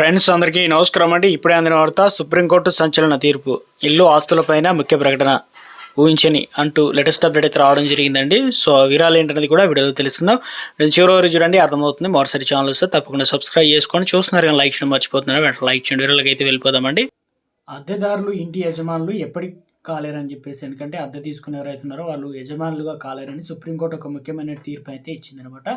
Friends అందరికీ నమస్కారం అండి. ఇప్పుడే అందిన వార్త సుప్రీంకోర్టు సంచలన తీర్పు. ఇల్లు ఆస్తులపైన ముఖ్య ప్రకటన ఊహించని అంటూ లేటెస్ట్ అప్డేట్ అయితే రావడం జరిగిందండి. సో ఆ వివరాలు ఏంటనేది కూడా వీడియోలో తెలుసుకుందాం. నేను చివరి వరకు చూడండి అర్థమవుతుంది. మరోసారి ఛానల్ వస్తే తప్పకుండా సబ్స్క్రైబ్ చేసుకొని చూస్తున్నారు కానీ లైక్ చేయడం మర్చిపోతున్నారు? వెంటనే లైక్ చేయండి. వివరాలకి అయితే వెళ్ళిపోదామండి. అద్దెదారులు ఇంటి యజమానులు ఎప్పటికి కాలేరని చెప్పేసి ఎందుకంటే అద్దె తీసుకునే ఎవరైతే ఉన్నారో వాళ్ళు యజమానులుగా కాలేరని సుప్రీంకోర్టు ఒక ముఖ్యమైన తీర్పు అయితే ఇచ్చిందనమాట.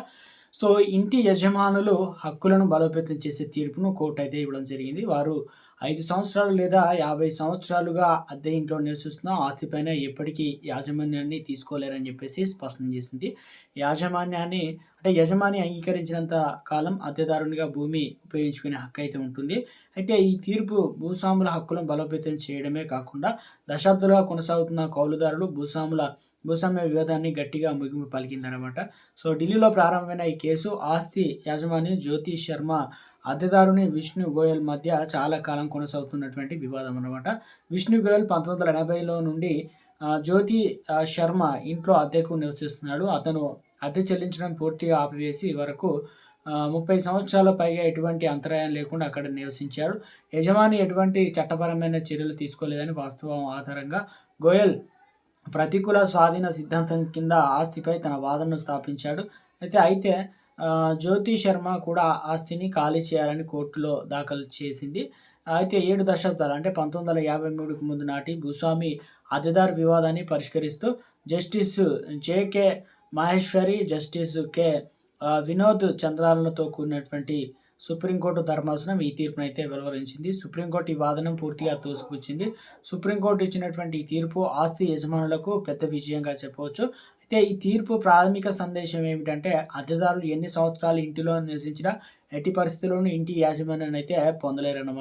సో ఇంటి యజమానులు హక్కులను బలోపేతం చేసే తీర్పును కోర్టు అయితే ఇవ్వడం జరిగింది. వారు ఐదు సంవత్సరాలు లేదా యాభై సంవత్సరాలుగా అద్దె ఇంట్లో నివసిస్తున్న ఆస్తిపైన ఎప్పటికీ యాజమాన్యాన్ని తీసుకోలేరని చెప్పేసి స్పష్టం చేసింది. యాజమాన్యాన్ని అంటే యజమాని అంగీకరించినంత కాలం అద్దెదారునిగా భూమి ఉపయోగించుకునే హక్కు అయితే ఉంటుంది. అయితే ఈ తీర్పు భూస్వాముల హక్కులను బలోపేతం చేయడమే కాకుండా దశాబ్దాలుగా కొనసాగుతున్న కౌలుదారులు భూస్వాముల భూస్వామ్య వివాదాన్ని గట్టిగా ముగింపు పలికిందనమాట సో ఢిల్లీలో ప్రారంభమైన ఈ కేసు ఆస్తి యాజమాని జ్యోతి శర్మ అద్దెదారుని విష్ణు గోయల్ మధ్య చాలా కాలం కొనసాగుతున్నటువంటి వివాదం అనమాట విష్ణు గోయల్ పంతొమ్మిది వందల ఎనభైలో నుండి జ్యోతి శర్మ ఇంట్లో అద్దెకు నివసిస్తున్నాడు. అతను అద్దె చెల్లించడం పూర్తిగా ఆపివేసి వరకు ముప్పై సంవత్సరాల పైగా ఎటువంటి అంతరాయం లేకుండా అక్కడ నివసించాడు యజమాని ఎటువంటి చట్టపరమైన చర్యలు తీసుకోలేదని వాస్తవం ఆధారంగా గోయల్ ప్రతికూల స్వాధీన సిద్ధాంతం కింద ఆస్తిపై తన వాదనను స్థాపించాడు. అయితే అయితే జ్యోతి శర్మ కూడా ఆస్తిని ఖాళీ చేయాలని కోర్టులో దాఖలు చేసింది. అయితే ఏడు దశాబ్దాలు అంటే పంతొమ్మిది వందల యాభై మూడుకు ముందు నాటి భూస్వామి అద్దెదారు వివాదాన్ని పరిష్కరిస్తూ justice J K Maheshwari justice K Vinod చంద్రాలతో కూడినటువంటి సుప్రీంకోర్టు ధర్మాసనం ఈ తీర్పును అయితే వెలువరించింది. సుప్రీంకోర్టు ఈ వాదనం పూర్తిగా తోసిపుచ్చింది. సుప్రీంకోర్టు ఇచ్చినటువంటి ఈ తీర్పు ఆస్తి యజమానులకు పెద్ద విజయంగా చెప్పవచ్చు. అయితే ఈ తీర్పు ప్రాథమిక సందేశం ఏమిటంటే అద్దెదారులు ఎన్ని సంవత్సరాలు ఇంటిలో నివసించినా ఎట్టి పరిస్థితుల్లోనూ ఇంటి యాజమాన్యాన్ని అయితే పొందలేరన్నమాట.